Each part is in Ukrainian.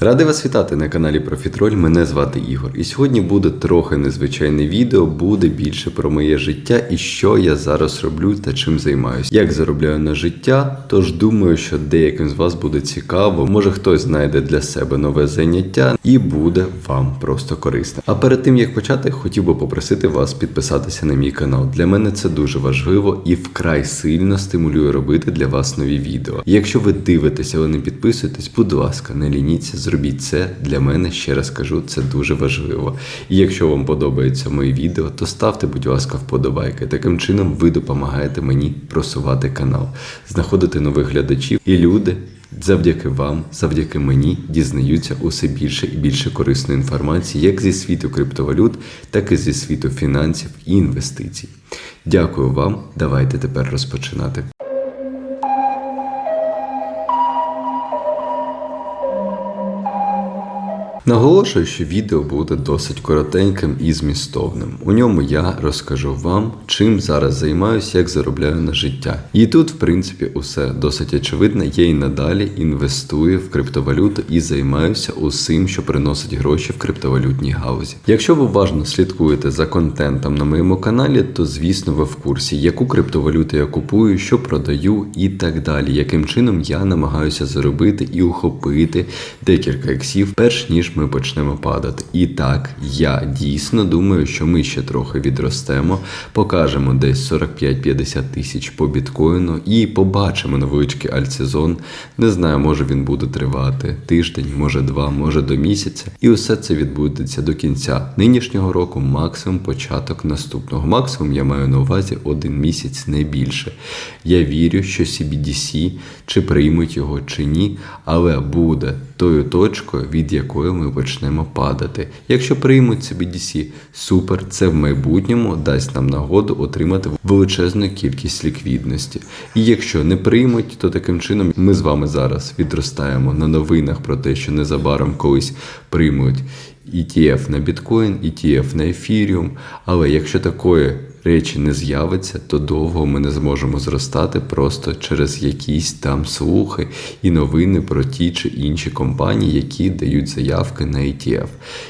Радий вас вітати на каналі Профітроль. Мене звати Ігор. І сьогодні буде трохи незвичайне відео, буде більше про моє життя і що я зараз роблю та чим займаюся. Як заробляю на життя, тож думаю, що деяким з вас буде цікаво. Може хтось знайде для себе нове заняття і буде вам просто корисно. А перед тим як почати, хотів би попросити вас підписатися на мій канал. Для мене це дуже важливо і вкрай сильно стимулює робити для вас нові відео. Якщо ви дивитеся, але не підписуєтесь, будь ласка, не лініться, зробіть це для мене. Ще раз кажу, це дуже важливо. І якщо вам подобаються мої відео, то ставте, будь ласка, вподобайки. Таким чином ви допомагаєте мені просувати канал, знаходити нових глядачів і люди. Завдяки вам, завдяки мені дізнаються усе більше і більше корисної інформації, як зі світу криптовалют, так і зі світу фінансів і інвестицій. Дякую вам. Давайте тепер розпочинати. Наголошую, що відео буде досить коротеньким і змістовним. У ньому я розкажу вам, чим зараз займаюся, як заробляю на життя. І тут, в принципі, усе досить очевидно. Я і надалі інвестую в криптовалюту і займаюся усім, що приносить гроші в криптовалютній гаузі. Якщо ви уважно слідкуєте за контентом на моєму каналі, то звісно ви в курсі, яку криптовалюту я купую, що продаю і так далі. Яким чином я намагаюся заробити і ухопити декілька іксів, перш ніж ми почнемо падати. І так, я дійсно думаю, що ми ще трохи відростемо, покажемо десь 45-50 тисяч по біткоїну і побачимо невеличкий альтсезон. Не знаю, може він буде тривати тиждень, може два, може до місяця. І усе це відбудеться до кінця нинішнього року, максимум початок наступного. Максимум я маю на увазі один місяць, не більше. Я вірю, що CBDC, чи приймуть його, чи ні, але буде тою точкою, від якої ми почнемо падати. Якщо приймуть собі DC супер, це в майбутньому дасть нам нагоду отримати величезну кількість ліквідності. І якщо не приймуть, то таким чином ми з вами зараз відростаємо на новинах про те, що незабаром колись приймуть ETF на біткоін, ETF на ефіріум. Але якщо такої речі не з'явиться, то довго ми не зможемо зростати просто через якісь там слухи і новини про ті чи інші компанії, які дають заявки на ETF.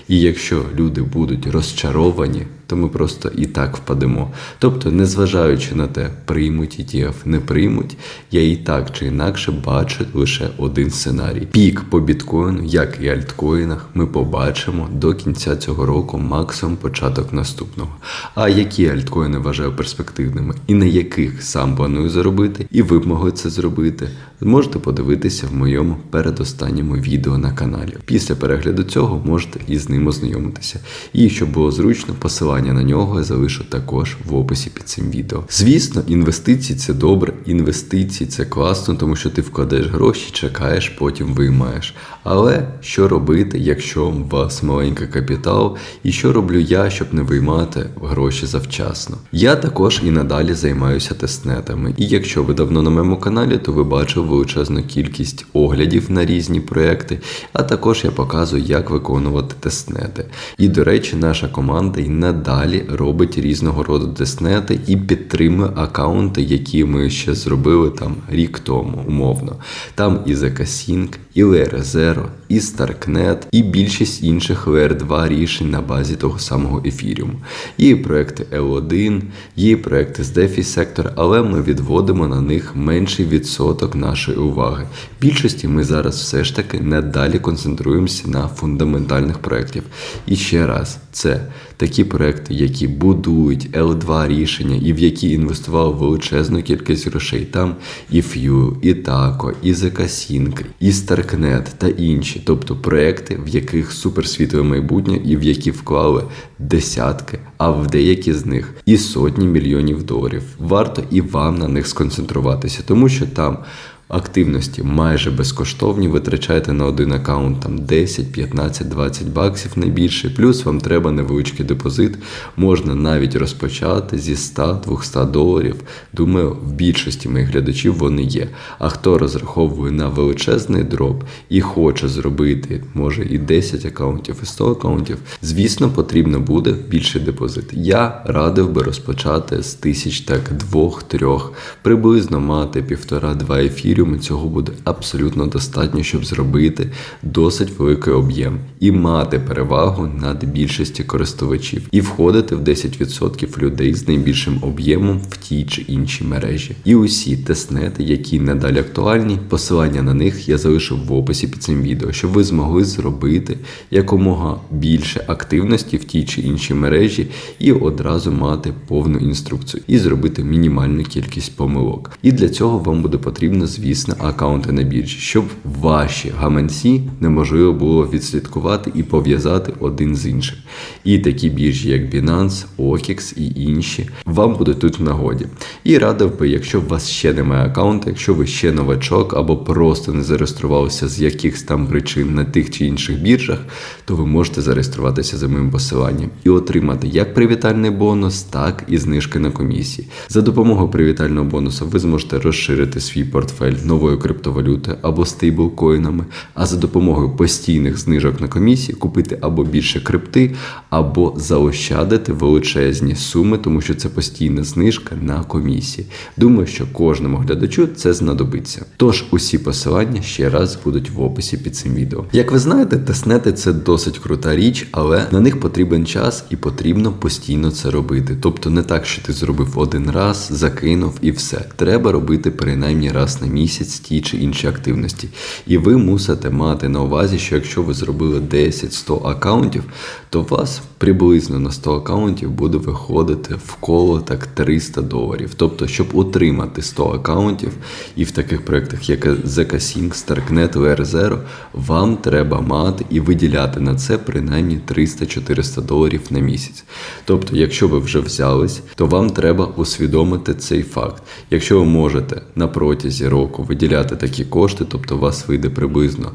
І якщо люди будуть розчаровані, то ми просто і так впадемо. Тобто, незважаючи на те, приймуть ETF, не приймуть, я і так чи інакше бачу лише один сценарій. Пік по біткоїну, як і альткоїнах, ми побачимо до кінця цього року, максимум початок наступного. А які альткоїни вважаю перспективними і на яких сам планую заробити, і ви б могли це зробити, зможете подивитися в моєму передостанньому відео на каналі. Після перегляду цього можете із ним ознайомитися. І щоб було зручно, посилання на нього я залишу також в описі під цим відео. Звісно, інвестиції це добре, інвестиції це класно, тому що ти вкладаєш гроші, чекаєш, потім виймаєш. Але що робити, якщо у вас маленький капітал, і що роблю я, щоб не виймати гроші завчасно? Я також і надалі займаюся тестнетами. І якщо ви давно на моєму каналі, то ви бачили величезну кількість оглядів на різні проекти, а також я показую, як виконувати тестнети. І до речі, наша команда і надалі робить різного роду тестнети і підтримує аккаунти, які ми ще зробили там рік тому, умовно. Там і ZK-Sync, і Layer Zero, і StarkNet, і більшість інших Layer 2 рішень на базі того самого ефіріуму. Є проекти L1, є проекти з DeFi сектора, але ми відводимо на них менший відсоток нашої уваги. Більшості ми зараз все ж таки надалі концентруємося на фундаментальних проєктів. І ще раз, це такі проекти, які будують L2 рішення і в які інвестували величезну кількість грошей. Там і Few, і Taco, і ZK-Sync, і StarkNet та інші, тобто проекти, в яких суперсвітле майбутнє і в які вклали десятки, а в деякі з них і сотні мільйонів доларів. Варто і вам на них сконцентруватися, тому що там. Активності майже безкоштовні, витрачаєте на один аккаунт там 10, 15, 20 баксів не більше. Плюс вам треба невеличкий депозит. Можна навіть розпочати зі 100-200 доларів. Думаю, в більшості моїх глядачів вони є. А хто розраховує на величезний дроп і хоче зробити, може і 10 аккаунтів, і 100 аккаунтів, звісно, потрібно буде більший депозит. Я радив би розпочати з тисяч так двох-трьох, приблизно мати півтора-два ефірі ефіріуму цього буде абсолютно достатньо, щоб зробити досить великий об'єм і мати перевагу над більшості користувачів, і входити в 10% людей з найбільшим об'ємом в тій чи іншій мережі. І усі тестнети, які надалі актуальні, посилання на них я залишив в описі під цим відео, щоб ви змогли зробити якомога більше активності в тій чи іншій мережі і одразу мати повну інструкцію і зробити мінімальну кількість помилок. І для цього вам буде потрібно, звісно, аккаунти на біржі, щоб ваші гаманці неможливо було відслідкувати і пов'язати один з іншим. І такі біржі, як Binance, OKX і інші, вам будуть тут в нагоді. І радив би, якщо у вас ще немає аккаунту, якщо ви ще новачок або просто не зареєструвалися з якихось там причин на тих чи інших біржах, то ви можете зареєструватися за моїм посиланням і отримати як привітальний бонус, так і знижки на комісії. За допомогою привітального бонусу ви зможете розширити свій портфель новою криптовалютою або стейблкоїнами, а за допомогою постійних знижок на комісії купити або більше крипти, або заощадити величезні суми, тому що це постійна знижка на комісії. Думаю, що кожному глядачу це знадобиться. Тож усі посилання ще раз будуть в описі під цим відео. Як ви знаєте, тестнети це досить крута річ, але на них потрібен час і потрібно постійно це робити. Тобто не так, що ти зробив один раз, закинув і все. Треба робити принаймні раз на місяць ті чи інші активності. І ви мусите мати на увазі, що якщо ви зробили 10-100 аккаунтів, то у вас приблизно на 100 аккаунтів буде виходити в коло так 300 доларів. Тобто, щоб отримати 100 аккаунтів, і в таких проєктах, як ZK-Sync, Starknet, VR0, вам треба мати і виділяти на це принаймні 300-400 доларів на місяць. Тобто, якщо ви вже взялись, то вам треба усвідомити цей факт. Якщо ви можете на протязі року виділяти такі кошти, тобто у вас вийде приблизно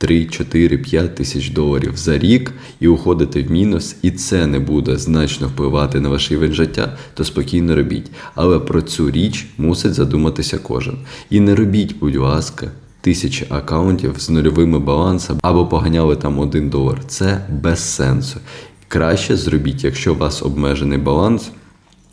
3, 4, 5 тисяч доларів за рік і уходити в мінус, і це не буде значно впливати на ваш рівень життя, то спокійно робіть. Але про цю річ мусить задуматися кожен. І не робіть, будь ласка. Тисячі аккаунтів з нульовими балансами або поганяли там 1 долар. Це без сенсу. Краще зробіть, якщо у вас обмежений баланс,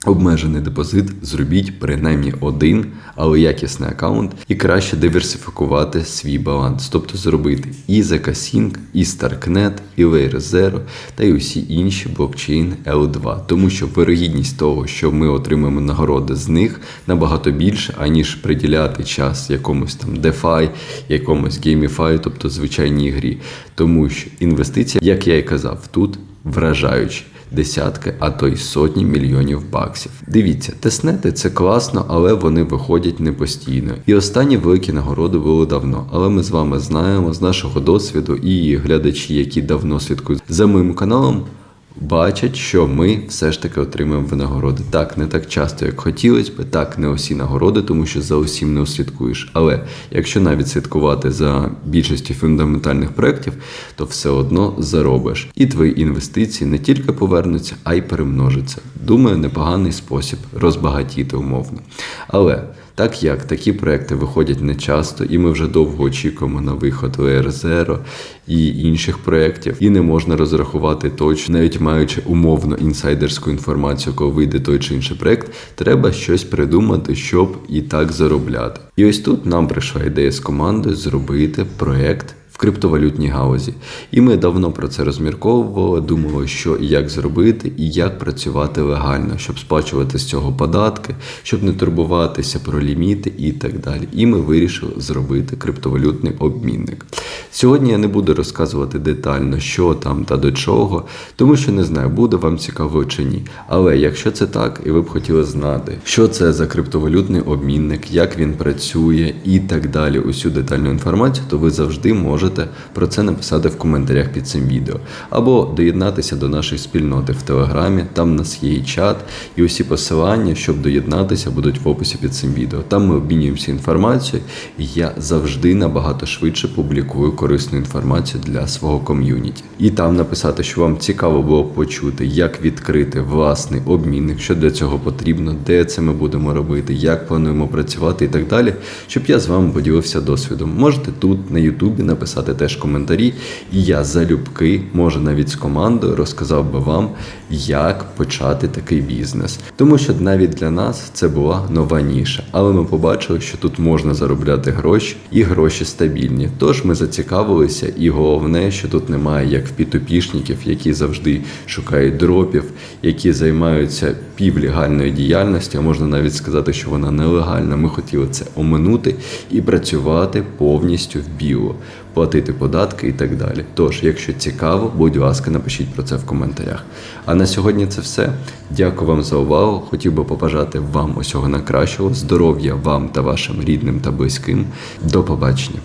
обмежений депозит, зробіть принаймні один, але якісний аккаунт, і краще диверсифікувати свій баланс, тобто зробити і ZK-Sync, і Starknet, і Layer Zero та й усі інші блокчейн L2, тому що вирогідність того, що ми отримаємо нагороди з них, набагато більше, аніж приділяти час якомусь там DeFi, якомусь GameFi, тобто звичайній грі. Тому що інвестиція, як я і казав, тут вражаючі. Десятки, а то й сотні мільйонів баксів. Дивіться, теснети це класно, але вони виходять не постійно. І останні великі нагороди були давно. Але ми з вами знаємо з нашого досвіду і глядачі, які давно слідкують за моїм каналом. Бачать, що ми все ж таки отримуємо винагороди. Так, не так часто, як хотілося б, так, не усі нагороди, тому що за усім не услідкуєш. Але якщо навіть слідкувати за більшістю фундаментальних проєктів, то все одно заробиш. І твої інвестиції не тільки повернуться, а й перемножаться. Думаю, непоганий спосіб розбагатіти умовно. Але. Так як такі проекти виходять не часто, і ми вже довго очікуємо на виход Zero і інших проєктів, і не можна розрахувати точно, навіть маючи умовно інсайдерську інформацію, коли вийде той чи інший проект, треба щось придумати, щоб і так заробляти. І ось тут нам прийшла ідея з командою зробити проєкт. Криптовалютній гаузі, і ми давно про це розмірковували, думали, що і як зробити, і як працювати легально, щоб сплачувати з цього податки, щоб не турбуватися про ліміти і так далі. І ми вирішили зробити криптовалютний обмінник. Сьогодні я не буду розказувати детально, що там та до чого, тому що не знаю, буде вам цікаво чи ні. Але якщо це так, і ви б хотіли знати, що це за криптовалютний обмінник, як він працює і так далі, усю детальну інформацію, то ви завжди можете про це написати в коментарях під цим відео, або доєднатися до нашої спільноти в Телеграмі. Там у нас є і чат, і усі посилання, щоб доєднатися, будуть в описі під цим відео. Там ми обмінюємося інформацією, і я завжди набагато швидше публікую корисну інформацію для свого ком'юніті. І там написати, що вам цікаво було почути, як відкрити власний обмінник, що для цього потрібно, де це ми будемо робити, як плануємо працювати і так далі, щоб я з вами поділився досвідом. Можете тут на Ютубі написати писати теж коментарі. І я залюбки, може навіть з командою, розказав би вам, як почати такий бізнес. Тому що навіть для нас це була нова ніша. Але ми побачили, що тут можна заробляти гроші і гроші стабільні. Тож ми зацікавилися, і головне, що тут немає як в пітопішників, які завжди шукають дропів, які займаються півлегальною діяльністю, а можна навіть сказати, що вона нелегальна. Ми хотіли це оминути і працювати повністю в біло, платити податки і так далі. Тож, якщо цікаво, будь ласка, напишіть про це в коментарях. А на сьогодні це все. Дякую вам за увагу. Хотів би побажати вам усього найкращого, здоров'я вам та вашим рідним та близьким. До побачення.